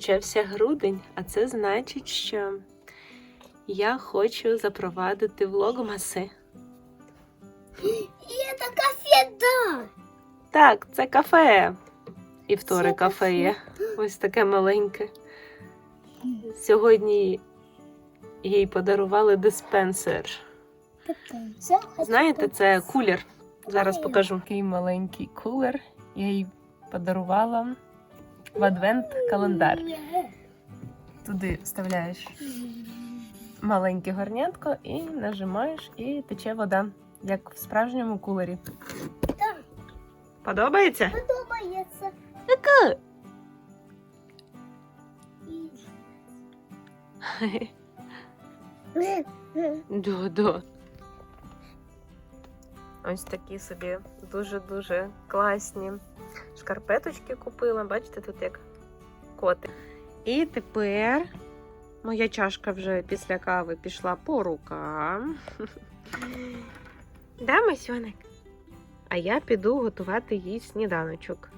і почався грудень, а це значить, що я хочу запровадити влогмаси. И это кафе, Так, це кафе. І вторе кафе є. Ось таке маленьке. Сьогодні їй подарували диспенсер. Знаєте, це кулер. Зараз покажу. Такий маленький кулер. Я їй подарувала в адвент календар. Туди вставляєш маленьке горнятко і нажимаєш, і тече вода, як в справжньому кулері. Да, Подобається? подобается. Яка? Да-да. Ось такі собі дуже-дуже класні шкарпеточки купила. Бачите, тут як коти. І тепер моя чашка вже після кави пішла по рукам. Да, Масьоник? А я піду готувати їй сніданочок.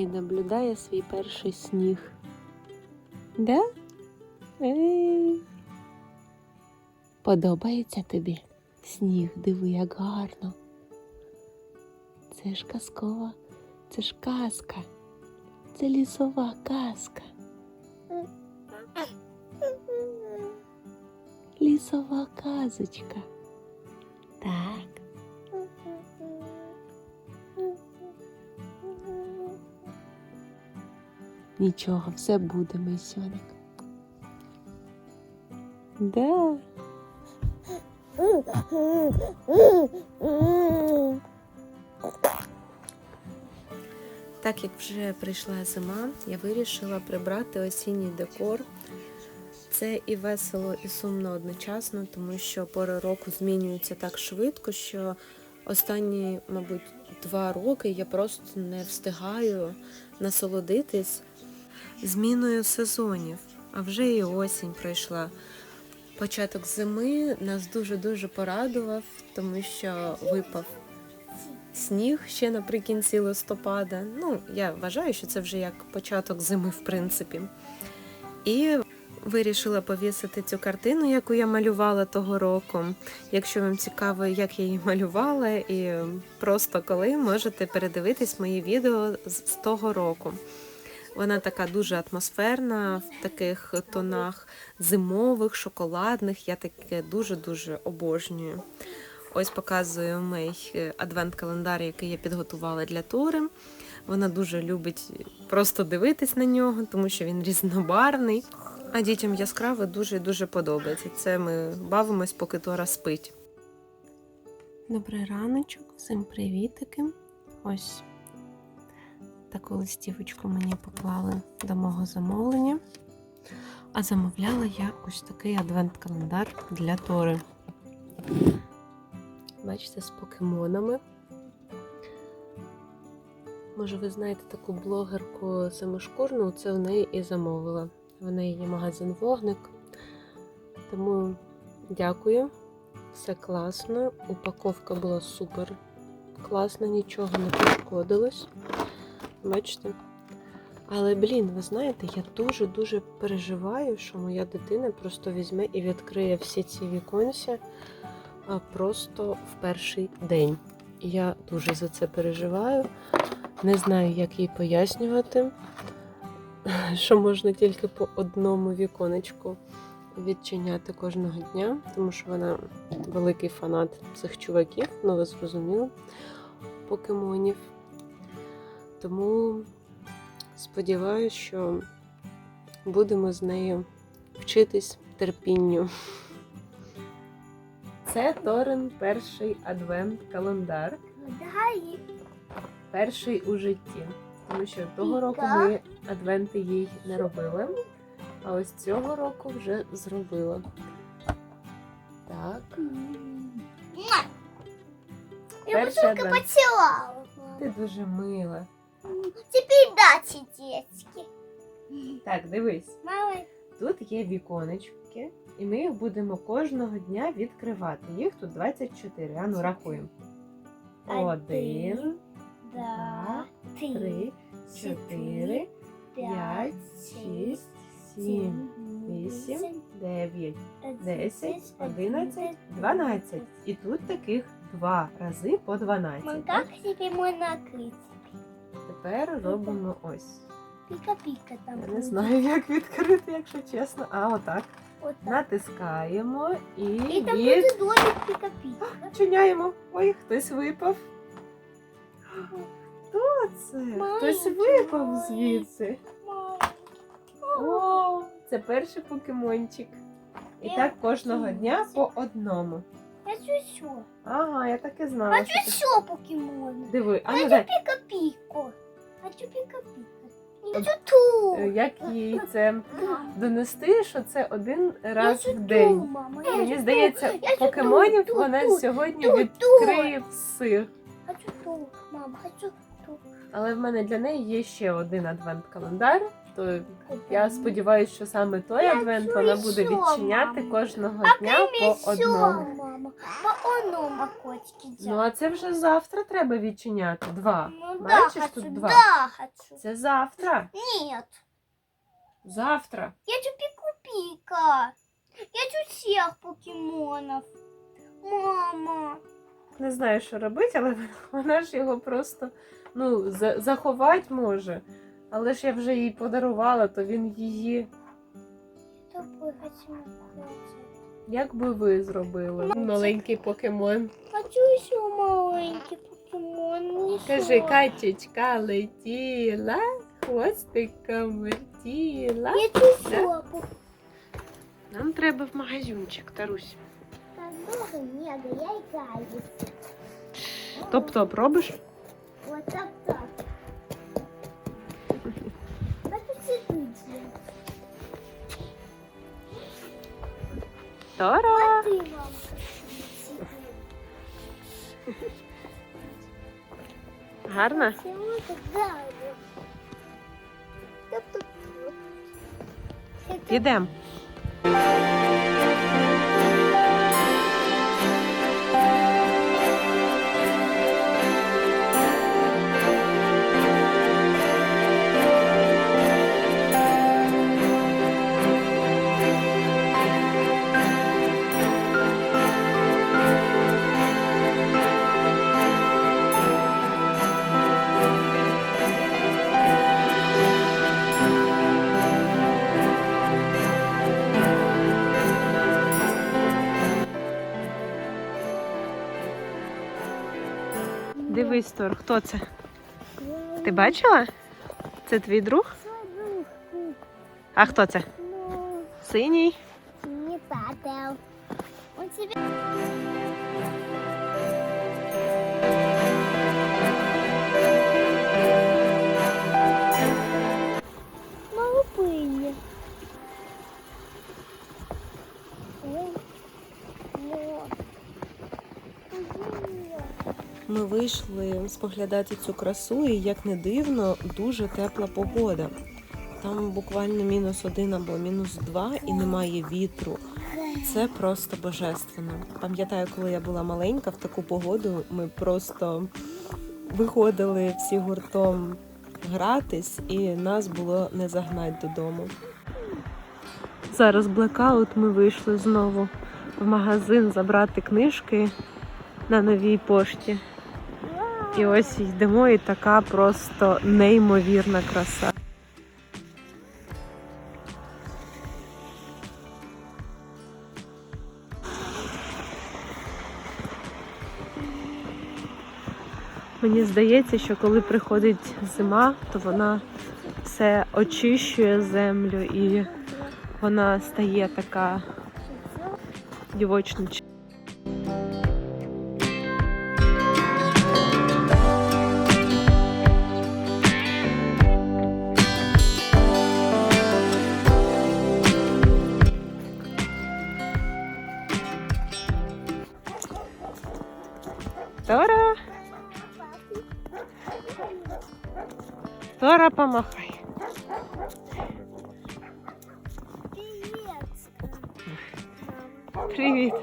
Мій наблюдає свій перший сніг. Да? Ей. Подобається тобі сніг, диви, як гарно. Це ж казкова, це ж казка. Це лісова казка. Лісова казочка. Так. Нічого, все буде, мисьоник. Да. Так як вже прийшла зима, я вирішила прибрати осінній декор. Це і весело, і сумно одночасно, тому що пори року змінюються так швидко, що останні, мабуть, два роки я просто не встигаю насолодитись зміною сезонів. А вже і осінь пройшла. Початок зими нас дуже-дуже порадував, тому що випав сніг ще наприкінці листопада. Ну, я вважаю, що це вже як початок зими, в принципі. І вирішила повісити цю картину, яку я малювала того року. Якщо вам цікаво, як я її малювала, і просто коли можете передивитись мої відео з того року. Вона така дуже атмосферна, в таких тонах зимових, шоколадних. Я таке дуже-дуже обожнюю. Ось показую мій е, адвент-календар, який я підготувала для Тори. Вона дуже любить просто дивитись на нього, тому що він різнобарвний. А дітям яскраве дуже і дуже подобається. Це ми бавимось, поки Тора спить. Добрий раночок, всім привітики. Ось таку листівочку мені поклали до мого замовлення. А замовляла я ось такий адвент-календар для Тори. Бачите, з покемонами. Може, ви знаєте таку блогерку семишкурну, це в неї і замовила. В неї є магазин вогник. Тому дякую. Все класно. Упаковка була супер класна, нічого не пошкодилось. Бачите? Але, блін, ви знаєте, я дуже-дуже переживаю, що моя дитина просто візьме і відкриє всі ці віконця а, просто в перший день. Я дуже за це переживаю. Не знаю, як їй пояснювати, що можна тільки по одному віконечку відчиняти кожного дня, тому що вона великий фанат цих чуваків, ну ви зрозуміли, покемонів. Тому сподіваюся, що будемо з нею вчитись терпінню. Це Торин перший адвент-календар. Перший у житті. Тому що того року ми адвенти їй не робили, а ось цього року вже зробила. Так, я Перший адвент. ти дуже мила. Теперь дайте, детки. Так, дивись. Мама, Тут є віконечки, і ми їх будемо кожного дня відкривати. Їх тут 24. Ану, рахуємо. Один, два, три, чотири, п'ять, шість, сім, вісім, дев'ять, десять, одинадцять, дванадцять. І тут таких два рази по Мам, 12. как тебе мой накрыть? Тепер робимо ось. Пика-пика там. Я не знаю, як відкрити, якщо чесно. А отак. Вот так. Натискаємо і И там від... будет домик пика-пика. Чиняємо. Ой, хтось випав. Хто це? Хтось випав звідси. О, це перший покемончик. І Я так кожного дня по одному. Хочу еще. Ага, я так і знала. Хочу що еще покемона. Диви, а ну дай. пика-пику. Хочу хочу Е, ту. Як їй це донести, що це один раз в день. Мені здається. Покемонів вона сьогодні відкриє всіх. Хочу ту, мама, хочу ту. Але в мене для неї є ще один адвент-календар. То я сподіваюся, що саме той Я адвент вона буде відчиняти кожного А дня по одному. Ну а це вже завтра треба відчиняти. Два. Бачиш, да, тут два. да, хочу. Це завтра. Нет, Завтра. я хочу пику-пика. Я хочу всех покемонов. Мама. Не знаю, що робити, але вона ж його просто ну, за- заховати може. Але ж я вже їй подарувала, то він її. Хочу. Як би ви зробили? Маленький покемон. Хочу еще маленький покемон. Еще. Кажи, Катечка летіла, хвостиком летіла. Я хочу еще. Нам треба в магазинчик, Тарусь. Так долго нега, я играю. Топ-топ робиш? Вот так так. Это цветы Тора! А ты, мамка, Гарно? Ідемо. Тор, хто це? Ти бачила? Це твій друг? А хто це? Синій? не падал. Он. Ми вийшли споглядати цю красу, і як не дивно, дуже тепла погода. Там буквально мінус один або мінус два і немає вітру. Це просто божественно. Пам'ятаю, коли я була маленька, в таку погоду ми просто виходили всі гуртом гратись, і нас було не загнати додому. Зараз блекаут. Ми вийшли знову в магазин забрати книжки на новій пошті. І ось йдемо, і така просто неймовірна краса. Мені здається, що коли приходить зима, то вона все очищує землю і вона стає така дівочна. Лора, помахай. Привет. Привет.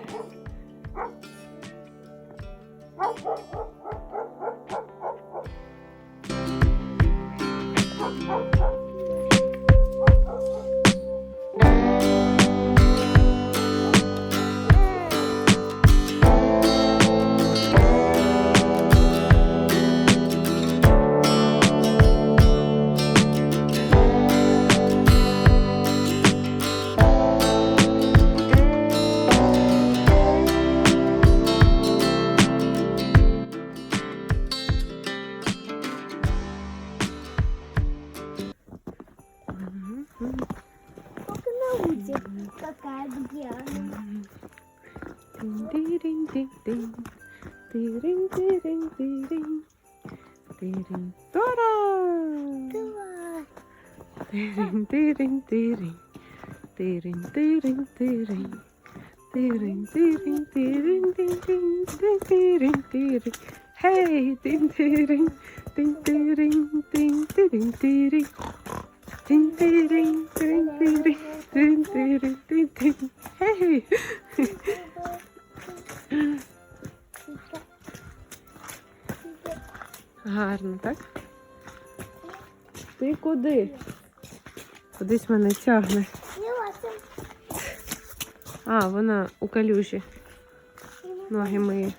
Тирин-тирин-тирин-тин-тин-тин-тирин-тирин. Hey, тин-тирин, тин-тирин, тин-тирин-тирин. Тин-тирин, тин-тирин, тин-тирин, тин-тирин. Гарно, так? Ти куди? Кудись мене тягне. А, вона у калюжі. Ноги миє.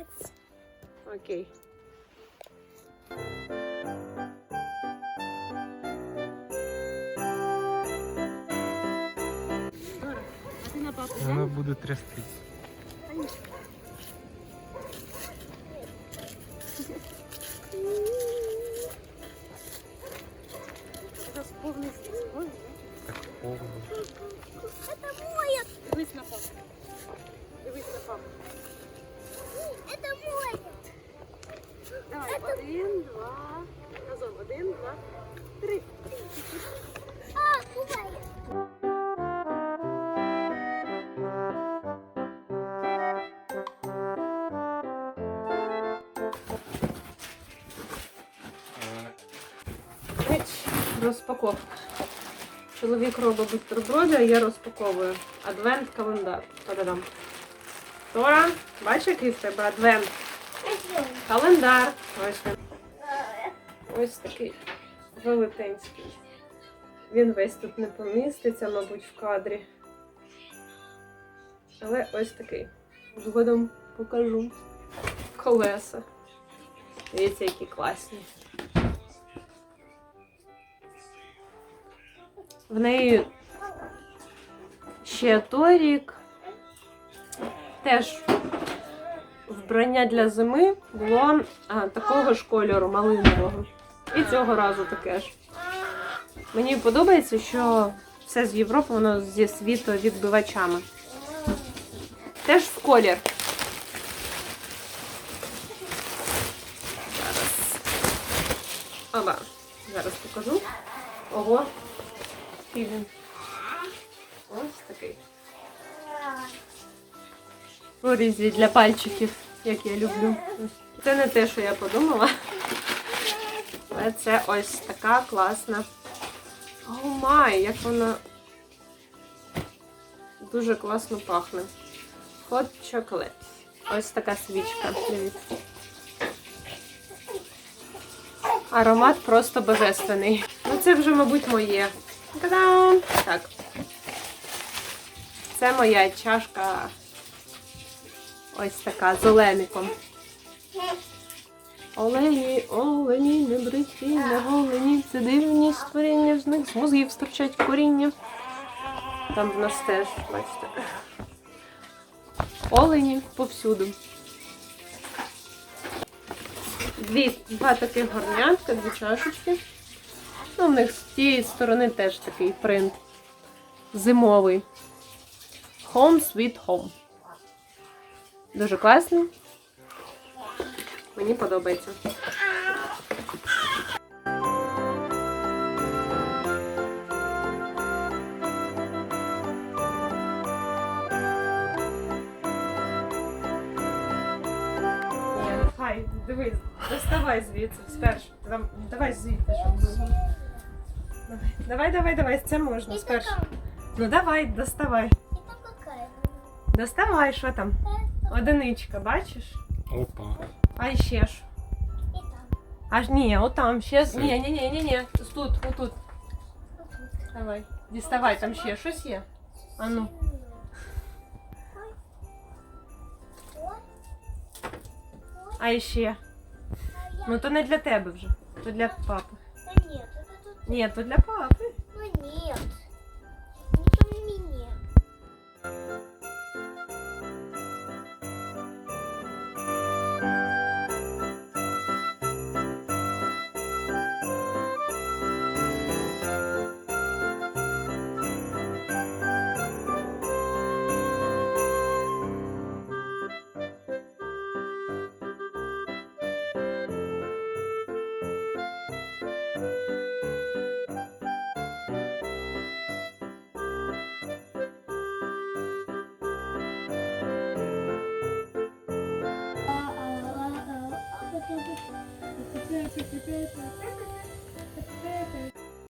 Фокать. Окей. А ти на папу Вона буде трястись. Два. Разом, один, два, три. А. Розпаковка. Чоловік робить бутерброди, а я розпаковую. Адвент календар. Та-дам. Тора, бачиш, який в тебе адвент? Календар. Ось він. Ось такий велетенський. Він весь тут не поміститься, мабуть, в кадрі. Але ось такий. Згодом покажу. Колеса. Дивіться, які класні. В неї ще той рік теж вбрання для зими було а, такого ж кольору малинового. І цього разу таке ж. Мені подобається, що все з Європи, воно зі світовідбивачами. Теж в колір. Зараз. Оба. Зараз покажу. Ого. Він. Ось такий. Прорізі для пальчиків, як я люблю. Це не те, що я подумала. Але це ось така класна. О май, як вона дуже класно пахне. Hot chocolate. Ось така свічка. Аромат просто божественний. Ну це вже, мабуть, моє. Так. Це моя чашка. Ось така з олеником. Олені, олені, не бриті, не голені, це дивні створіння, з них з мозгів стирчать коріння. Там в нас теж, бачите. Олені повсюду. Дві, два таких горнятка, дві чашечки. Ну, в них з тієї сторони теж такий принт зимовий. Home Sweet Home. Дуже класний. Мені подобається. Хай, дивись, доставай звідси спершу. Там, давай звідти, щоб було. Давай, давай, давай, давай, це можна спершу. Ну давай, доставай. Доставай, що там? Одиничка, бачиш? Опа. А ще ж. и там. Аж ні, отам, ще. Це- Ні, ні, ні, ні, ні. Тут, отут. Вот тут. Давай. Діставай, там ще щось є. А ну. Ой. Ой. Ой. А ще. А я- Ну то не для тебе вже. То для папи. Да нет, это тут. Ні, то для папи.